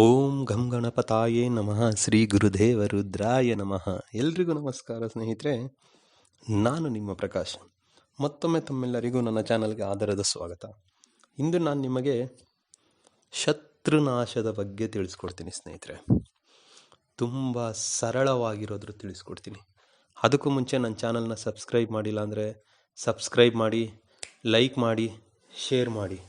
ಓಂ ಘಂ ಗಣಪತಾಯೇ ನಮಃ, ಶ್ರೀ ಗುರುದೇವ ರುದ್ರಾಯ ನಮಃ. ಎಲ್ರಿಗೂ ನಮಸ್ಕಾರ ಸ್ನೇಹಿತರೆ, ನಾನು ನಿಮ್ಮ ಪ್ರಕಾಶ್. ಮತ್ತೊಮ್ಮೆ ತಮ್ಮೆಲ್ಲರಿಗೂ ನನ್ನ ಚಾನಲ್ಗೆ ಆಧಾರದ ಸ್ವಾಗತ. ಇಂದು ನಾನು ನಿಮಗೆ ಶತ್ರುನಾಶದ ಬಗ್ಗೆ ತಿಳಿಸ್ಕೊಡ್ತೀನಿ ಸ್ನೇಹಿತರೆ. ತುಂಬ ಸರಳವಾಗಿರೋದ್ರ ತಿಳಿಸ್ಕೊಡ್ತೀನಿ. ಅದಕ್ಕೂ ಮುಂಚೆ ನನ್ನ ಚಾನಲ್ನ ಸಬ್ಸ್ಕ್ರೈಬ್ ಮಾಡಿಲ್ಲ ಅಂದರೆ ಸಬ್ಸ್ಕ್ರೈಬ್ ಮಾಡಿ, ಲೈಕ್ ಮಾಡಿ, ಶೇರ್ ಮಾಡಿ.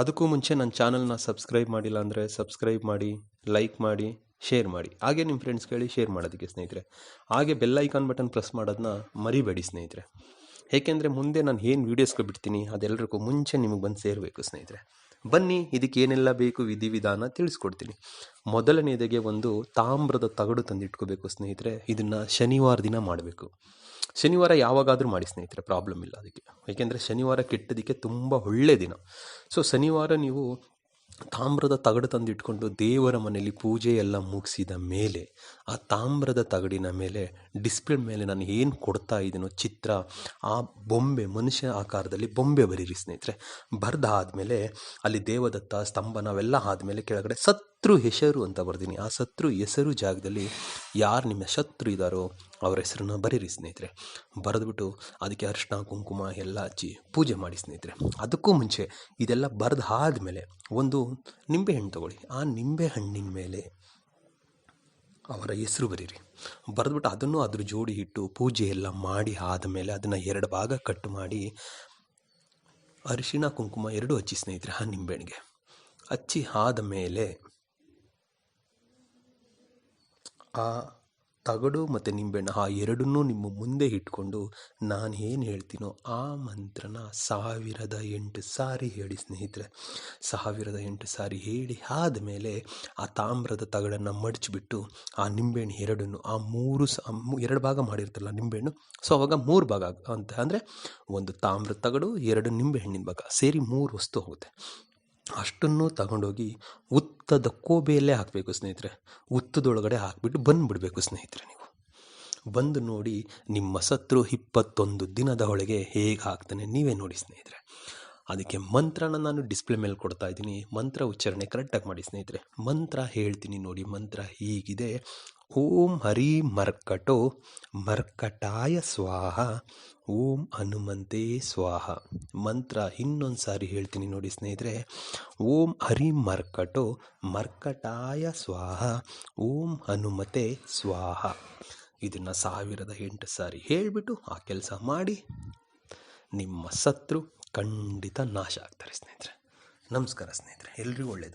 ಅದಕ್ಕೂ ಮುಂಚೆ ನನ್ನ ಚಾನಲ್ನ ಸಬ್ಸ್ಕ್ರೈಬ್ ಮಾಡಿಲ್ಲ ಅಂದರೆ ಸಬ್ಸ್ಕ್ರೈಬ್ ಮಾಡಿ, ಲೈಕ್ ಮಾಡಿ, ಶೇರ್ ಮಾಡಿ. ಹಾಗೆ ನಿಮ್ಮ ಫ್ರೆಂಡ್ಸ್ ಕೇಳಿ ಶೇರ್ ಮಾಡೋದಕ್ಕೆ ಸ್ನೇಹಿತರೆ. ಹಾಗೆ ಬೆಲ್ ಐಕಾನ್ ಬಟನ್ ಪ್ರೆಸ್ ಮಾಡೋದನ್ನ ಮರಿಬೇಡಿ ಸ್ನೇಹಿತರೆ. ಏಕೆಂದರೆ ಮುಂದೆ ನಾನು ಏನು ವೀಡಿಯೋಸ್ಗಳು ಬಿಡ್ತೀನಿ ಅದೆಲ್ಲರಿಗೂ ಮುಂಚೆ ನಿಮಗೆ ಬಂದು ಸೇರಬೇಕು ಸ್ನೇಹಿತರೆ. ಬನ್ನಿ ಇದಕ್ಕೆ ಏನೆಲ್ಲ ಬೇಕು ವಿಧಿವಿಧಾನ ತಿಳಿಸ್ಕೊಡ್ತೀನಿ. ಮೊದಲನೇದಾಗೆ ಒಂದು ತಾಮ್ರದ ತಗಡು ತಂದಿಟ್ಕೋಬೇಕು ಸ್ನೇಹಿತರೆ. ಇದನ್ನು ಶನಿವಾರ ದಿನ ಮಾಡಬೇಕು. ಶನಿವಾರ ಯಾವಾಗಾದರೂ ಮಾಡಿ ಸ್ನೇಹಿತರೆ ಪ್ರಾಬ್ಲಮ್ ಇಲ್ಲ ಅದಕ್ಕೆ. ಏಕೆಂದರೆ ಶನಿವಾರ ಕೆಟ್ಟದಕ್ಕೆ ತುಂಬ ಒಳ್ಳೆಯ ದಿನ. ಸೊ ಶನಿವಾರ ನೀವು ತಾಮ್ರದ ತಗಡು ತಂದಿಟ್ಕೊಂಡು ದೇವರ ಮನೆಯಲ್ಲಿ ಪೂಜೆ ಎಲ್ಲ ಮುಗಿಸಿದ ಮೇಲೆ, ಆ ತಾಮ್ರದ ತಗಡಿನ ಮೇಲೆ ಡಿಸ್ಪ್ಲೇ ಮೇಲೆ ನಾನು ಏನು ಕೊಡ್ತಾ ಇದ್ದೀನೋ ಚಿತ್ರ, ಆ ಬೊಂಬೆ ಮನುಷ್ಯ ಆಕಾರದಲ್ಲಿ ಬೊಂಬೆ ಬರೀರಿ ಸ್ನೇಹಿತರೆ. ಬರೆದಾದ್ಮೇಲೆ ಅಲ್ಲಿ ದೇವದತ್ತ ಸ್ತಂಭ ನಾವೆಲ್ಲ ಆದಮೇಲೆ ಕೆಳಗಡೆ ಶತ್ರು ಹೆಸರು ಅಂತ ಬರ್ತೀನಿ ಆ ಶತ್ರು ಹೆಸರು ಜಾಗದಲ್ಲಿ ಯಾರು ನಿಮ್ಮ ಶತ್ರು ಇದ್ದಾರೋ ಅವರ ಹೆಸರನ್ನ ಬರೀರಿ ಸ್ನೇಹಿತರೆ. ಬರೆದ್ಬಿಟ್ಟು ಅದಕ್ಕೆ ಅರಿಶಿನ ಕುಂಕುಮ ಎಲ್ಲ ಹಚ್ಚಿ ಪೂಜೆ ಮಾಡಿ ಸ್ನೇಹಿತರೆ. ಅದಕ್ಕೂ ಮುಂಚೆ ಇದೆಲ್ಲ ಬರೆದು ಆದಮೇಲೆ ಒಂದು ನಿಂಬೆಹಣ್ಣು ತಗೊಳ್ಳಿ. ಆ ನಿಂಬೆ ಹಣ್ಣಿನ ಮೇಲೆ ಅವರ ಹೆಸರು ಬರೀರಿ. ಬರೆದ್ಬಿಟ್ಟು ಅದನ್ನು ಅದ್ರ ಜೋಡಿ ಇಟ್ಟು ಪೂಜೆ ಎಲ್ಲ ಮಾಡಿ ಆದಮೇಲೆ ಅದನ್ನು ಎರಡು ಭಾಗ ಕಟ್ ಮಾಡಿ ಅರಿಶಿನ ಕುಂಕುಮ ಎರಡು ಹಚ್ಚಿ ಸ್ನೇಹಿತರೆ, ಆ ನಿಂಬೆಹಣ್ಣಿಗೆ. ಹಚ್ಚಿ ಆದ ಮೇಲೆ ಆ ತಗಡು ಮತ್ತು ನಿಂಬೆಹಣ್ಣು, ಆ ಎರಡನ್ನೂ ನಿಮ್ಮ ಮುಂದೆ ಇಟ್ಕೊಂಡು ನಾನು ಏನು ಹೇಳ್ತೀನೋ ಆ ಮಂತ್ರನ ಸಾವಿರದ ಎಂಟು ಸಾರಿ ಹೇಳಿ ಸ್ನೇಹಿತರೆ. ಸಾವಿರದ ಎಂಟು ಸಾರಿ ಹೇಳಿ ಆದಮೇಲೆ ಆ ತಾಮ್ರದ ತಗಡನ್ನು ಮಡಚಿಬಿಟ್ಟು ಆ ನಿಂಬೆಹಣ್ಣು ಎರಡನ್ನು, ಆ ಮೂರು ಸ ಎರಡು ಭಾಗ ಮಾಡಿರ್ತಲ್ಲ ನಿಂಬೆಹಣ್ಣು, ಸೊ ಅವಾಗ ಮೂರು ಭಾಗ ಅಂತ ಅಂದರೆ ಒಂದು ತಾಮ್ರದ ತಗಡು, ಎರಡು ನಿಂಬೆಹಣ್ಣಿನ ಭಾಗ, ಸೇರಿ ಮೂರು ವಸ್ತು ಹೋಗುತ್ತೆ. ಅಷ್ಟನ್ನು ತಗೊಂಡೋಗಿ ಉತ್ತದ ಕೋಬೆಯಲ್ಲೇ ಹಾಕಬೇಕು ಸ್ನೇಹಿತರೆ. ಉತ್ತದೊಳಗಡೆ ಹಾಕಿಬಿಟ್ಟು ಬಂದುಬಿಡಬೇಕು ಸ್ನೇಹಿತರೆ ನೀವು. ಬಂದು ನೋಡಿ ನಿಮ್ಮ ಶತ್ರು ಇಪ್ಪತ್ತೊಂದು ದಿನದ ಒಳಗೆ ಹೇಗೆ ಹಾಕ್ತಾನೆ ನೀವೇ ನೋಡಿ ಸ್ನೇಹಿತರೆ. ಅದಕ್ಕೆ ಮಂತ್ರನ ನಾನು ಡಿಸ್ಪ್ಲೇ ಮೇಲೆ ಕೊಡ್ತಾ ಇದ್ದೀನಿ. ಮಂತ್ರ ಉಚ್ಚಾರಣೆ ಕರೆಕ್ಟಾಗಿ ಮಾಡಿ ಸ್ನೇಹಿತರೆ. ಮಂತ್ರ ಹೇಳ್ತೀನಿ ನೋಡಿ, ಮಂತ್ರ ಹೀಗಿದೆ. ಓಂ ಹರಿ ಮರ್ಕಟೋ ಮರ್ಕಟಾಯ ಸ್ವಾಹ. ಓಂ ಹನುಮಂತೆ ಸ್ವಾಹ. ಮಂತ್ರ ಇನ್ನೊಂದು ಸಾರಿ ಹೇಳ್ತೀನಿ ನೋಡಿ ಸ್ನೇಹಿತರೆ. ಓಂ ಹರಿ ಮರ್ಕಟೋ ಮರ್ಕಟಾಯ ಸ್ವಾಹ. ಓಂ ಹನುಮತೆ ಸ್ವಾಹ. ಇದನ್ನು ಸಾವಿರದ ಎಂಟು ಸಾರಿ ಹೇಳಿಬಿಟ್ಟು ಆ ಕೆಲಸ ಮಾಡಿ ನಿಮ್ಮ ಸತ್ರು ಖಂಡಿತ ನಾಶ ಆಗ್ತಾರೆ ಸ್ನೇಹಿತರೆ. ನಮಸ್ಕಾರ ಸ್ನೇಹಿತರೆ. ಎಲ್ರಿಗೂ ಒಳ್ಳೆಯದು